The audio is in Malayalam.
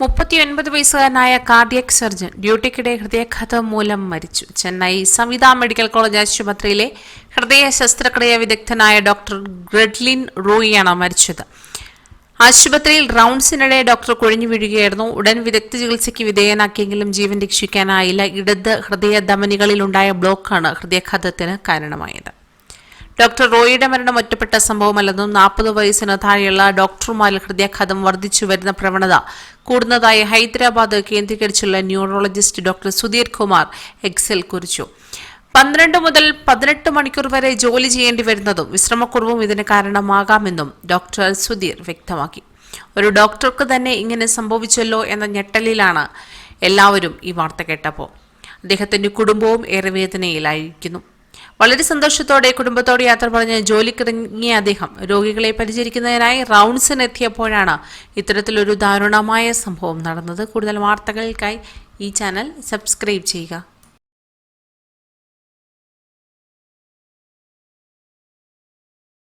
മുപ്പത്തിയൊൻപത് വയസ്സുകാരനായ കാർഡിയക് സർജൻ ഡ്യൂട്ടിക്കിടെ ഹൃദയാഘാതം മൂലം മരിച്ചു. ചെന്നൈ സംവിധാ മെഡിക്കൽ കോളേജ് ആശുപത്രിയിലെ ഹൃദയ ശസ്ത്രക്രിയ വിദഗ്ധനായ ഡോക്ടർ ഗ്രെഡ്ലിൻ റോയിയാണ് മരിച്ചത്. ആശുപത്രിയിൽ റൗണ്ട്സിനിടെ ഡോക്ടർ കൊഴിഞ്ഞു വീഴുകയായിരുന്നു. ഉടൻ വിദഗ്ധ ചികിത്സയ്ക്ക് വിധേയനാക്കിയെങ്കിലും ജീവൻ രക്ഷിക്കാനായില്ല. ഇടത് ഹൃദയ ധമനികളിലുണ്ടായ ബ്ലോക്കാണ് ഹൃദയാഘാതത്തിന് കാരണമായത്. ഡോക്ടർ റോയിയുടെ മരണം ഒറ്റപ്പെട്ട സംഭവമല്ലെന്നും നാൽപ്പത് വയസ്സിന് താഴെയുള്ള ഡോക്ടർമാരിൽ ഹൃദയാഘാതം വർദ്ധിച്ചു വരുന്ന പ്രവണത കൂടുന്നതായി ഹൈദരാബാദ് കേന്ദ്രീകരിച്ചുള്ള ന്യൂറോളജിസ്റ്റ് ഡോക്ടർ സുധീർ കുമാർ എക്സൽ കുറിച്ചു. പന്ത്രണ്ട് മുതൽ പതിനെട്ട് മണിക്കൂർ വരെ ജോലി ചെയ്യേണ്ടി വരുന്നതും വിശ്രമക്കുറവും ഇതിന് കാരണമാകാമെന്നും ഡോക്ടർ സുധീർ വ്യക്തമാക്കി. ഒരു ഡോക്ടർക്ക് തന്നെ ഇങ്ങനെ സംഭവിച്ചല്ലോ എന്ന ഞെട്ടലിലാണ് എല്ലാവരും ഈ വാർത്ത കേട്ടപ്പോൾ. അദ്ദേഹത്തിന്റെ കുടുംബവും ഏറെ വേദനയിലായിരിക്കുന്നു. വളരെ സന്തോഷത്തോടെ കുടുംബത്തോട് യാത്ര പറഞ്ഞ് ജോലിക്കിറങ്ങിയ അദ്ദേഹം രോഗികളെ പരിചരിക്കുന്നതിനായി റൗണ്ട്സിനെത്തിയപ്പോഴാണ് ഇത്തരത്തിലൊരു ദാരുണമായ സംഭവം നടന്നത്. കൂടുതൽ വാർത്തകൾക്കായി ഈ ചാനൽ സബ്സ്ക്രൈബ് ചെയ്യുക.